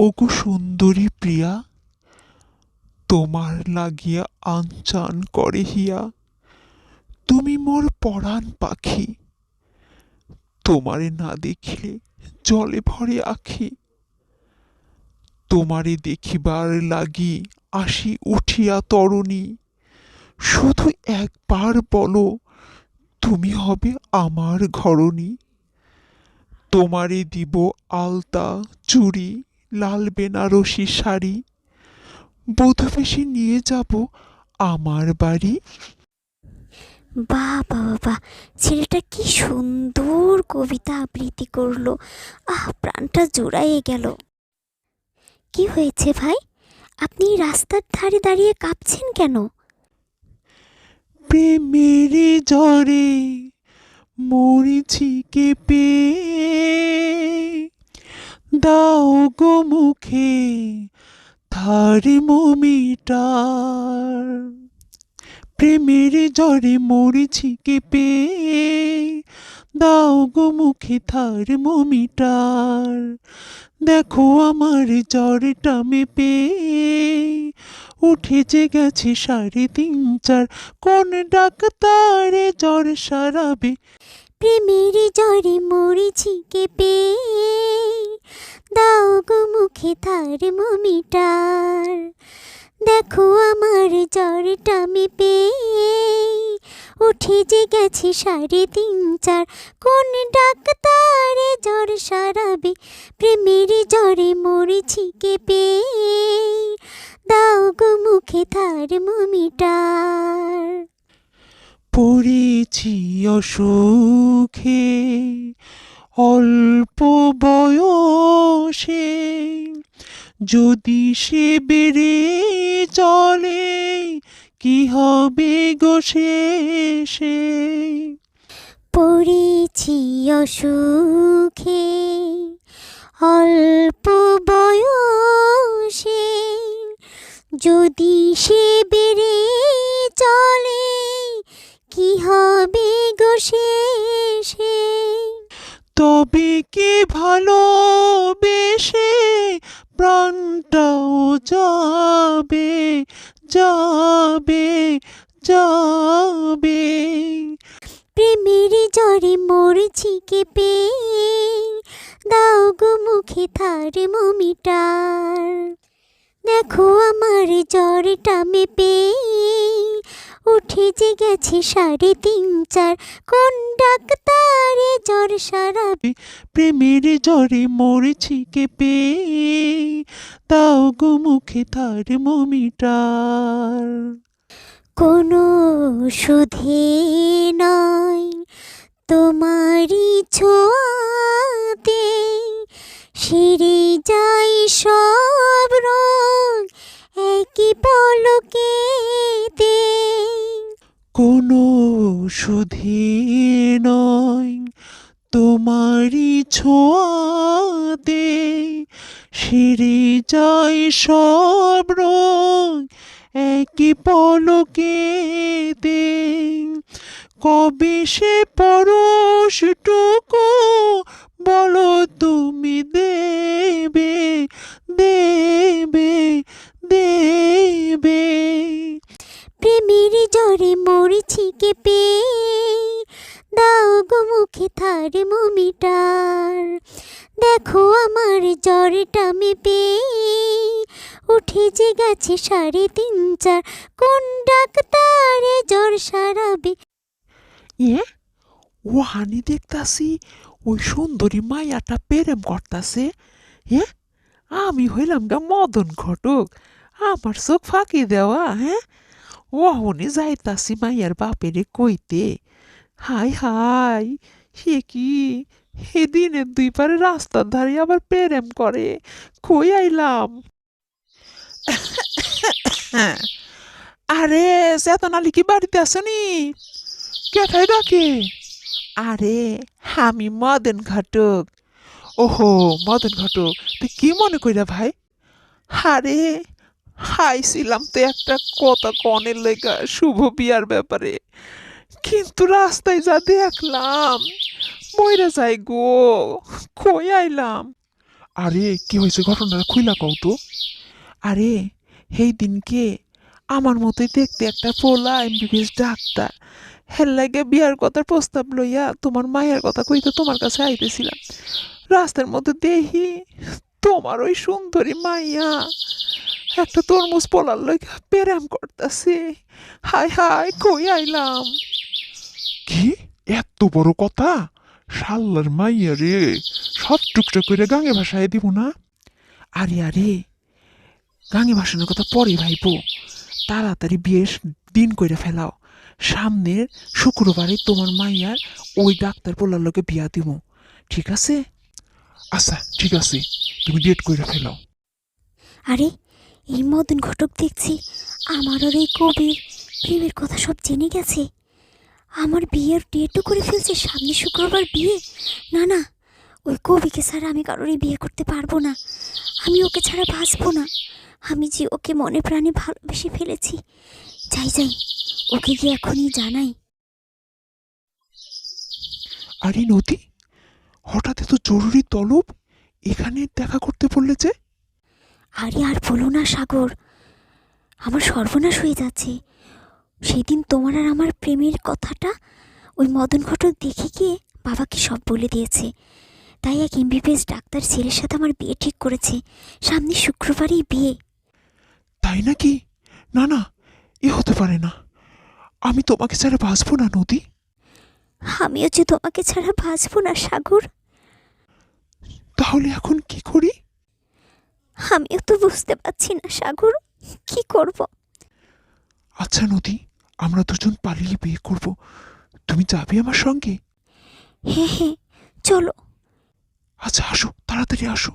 ওগো সুন্দরী প্রিয়া, তোমার লাগিয়া আনচান করে হিয়া। তুমি মোর পরাণ পাখি, তোমারে না দেখিলে জলে ভরে আখি। তোমারে দেখিবার লাগি আসি উঠিয়া তরণী। শুধু একবার বলো, তুমি হবে আমার ঘরণী। তোমারে দিব আলতা, চুড়ি লাল বেনারসি শাড়ি। বধূবেশে নিয়ে যাব আমার বাড়ি। বাহ বাবা বাহ ছেলেটা কি সুন্দর কবিতা আবৃত্তি করল। আহ প্রাণটা জোড়াইয়ে গেল। কি হয়েছে ভাই? আপনি রাস্তার ধারে দাঁড়িয়ে কাঁপছেন কেন? প্রেমের জ্বরে মরিছি কেঁপে। দাও গো মুখে থার্মোমিটার প্রেমের জ্বরে মরিছি কেঁপে দাও গো মুখে থার্মোমিটার দেখো আমার জ্বরটা মেপে উঠেছে গেছে সাড়ে তিন চার। কোন ডাক্তারে জ্বর সারাবে? প্রেমের জ্বরে মরেছি কেঁপে দাও গো মুখে থার্মোমিটার দেখো আমার জ্বরটা মেপে। উঠে যে গেছে সাড়ে তিন চার। কোন ডাক্তারে জ্বর সারাবে? প্রেমের জ্বরে মরেছি কেঁপে দাও গো মুখে থার্মোমিটার পড়েছি অসুখে, অল্প বয়সে। যদি সে বেড়ে চলে, কি হবে গো শেষে? পড়েছি অসুখে, অল্প বয়সে। যদি সে বেড়ে শেষে। তবে কে ভালোবেসে প্রাণটাও যাবে যাবে যাবে? প্রেমের জ্বরে মরছি কেঁপে দাও গো মুখে থার থার্মোমিটার দেখো আমার জ্বরটা মেপে। যে গেছে সাড়ে তিন চার। কোন ডাক্তারে জ্বর সারাবে? প্রেমের জ্বরে মরেছি কেঁপে। তাও গো মুখে তার মমিটার। কোনো সুধে নয় তোমারই ছোঁয়াতে। সেরে যাই সব রং একই পলকেতে কোনো সুধে নয়। তোমারই ছোঁয়াতে সেরে যায় সব রং একই পলকে দে কবে সে পরশটুকু বলো তুমি দেবে? মুখে থার্মোমিটার দেখো আমার জ্বরটা মেপে। উঠে যে গেছে সাড়ে তিন চার। কোন ডাক্তারে জ্বর সারাবে? ইয়ে ও হানি দেখতাছি, ওই সুন্দরী মায়াটা প্রেম করতাছে। হ্যাঁ আমি হইলাম গা মদন ঘটক। আমার চোখ ফাঁকি দেওয়া হ্যাঁ ও হনি যাইতাছি মাইয়ার বাপেরে কইতে। High high. সে কি? সেদিনে দুই পারে রাস্তার ধারে আবার প্রেম করে। কই আইলাম? আরে চেতনালি কি বাড়িতে আসনি কেথায় ডাকে? আরে, আমি মদন ঘটক। ওহো, মদন ঘটক, তুই কি মনে কইরা ভাই? আরে, হাইছিলাম তো একটা কথা কনের লেগা শুভ বিয়ার ব্যাপারে। কিন্তু রাস্তায় যা দেখলাম মইরা যাই গো কই আইলাম? আরে কি হয়েছে ঘটনাটা খুইলা কও তো। আরে সেই দিনকে আমার মতোই দেখতে একটা পোলা এমবিবিএস ডাক্তার। হের লাগে বিয়ার কথার প্রস্তাব লইয়া তোমার মায়ের কথা কইতে তোমার কাছে আইতেছিলাম। রাস্তার মধ্যে দেখি তোমার ওই সুন্দরী মাইয়া একটা তরমুজ পোলার লইয়া প্রেম করতেছে। হাই হাই কই আইলাম? কি? এত বড় কথা? শাল্লার মাইয়া রে, সব টুকটা করে গাঙে ভাষায় দিব না? আরে আরে, গাঙে ভাসানোর কথা পরে ভাইবো। তাড়াতাড়ি বিয়ের দিন করে ফেলাও। সামনের শুক্রবারে তোমার মাইয়ার ওই ডাক্তার পোলার লোকে বিয়া দিব ঠিক আছে? আচ্ছা ঠিক আছে। তুমি ডেট করে ফেলাও। আরে, এই মদন ঘটক দেখছি, আমার আর এই কবির প্রেমের কথা সব জেনে গেছে। আমার বিয়ের ডেটও করে ফেলছে সামনে শুক্রবার বিয়ে। না না ওই কবিকে ছাড়া আমি কারোরই বিয়ে করতে পারব না। আমি ওকে ছাড়া বাঁচবো না। আমি যে ওকে মনে প্রাণে ভালোবেসে ফেলেছি যাই যাই ওকে গিয়ে এখনই জানাই। আরে নদী হঠাৎ এত জরুরি তলব? এখানে দেখা করতে বললে যে? আরে আর বলো না সাগর আমার সর্বনাশ হয়ে যাচ্ছে। সেদিন তোমার আর আমার প্রেমের কথাটা ওই মদন ঘটক দেখে গিয়ে বাবাকে সব বলে দিয়েছে। তাই এক এমবিবিএস ডাক্তার ছেলের সাথে আমার বিয়ে ঠিক করেছে। সামনে শুক্রবারই বিয়ে। তাই নাকি? না না এ হতে পারে না। আমি তোমাকে ছাড়া বাঁচবো না নদী। আমিও যে তোমাকে ছাড়া বাঁচবো না সাগর। তাহলে এখন কি করি? আমিও তো বুঝতে পারছি না সাগর। কি করব? আচ্ছা নদী আমরা দুজন পালিয়ে বিয়ে করব। তুমি যাবে আমার সঙ্গে? হ্যাঁ হ্যাঁ চলো। আচ্ছা আসো তাড়াতাড়ি আসো।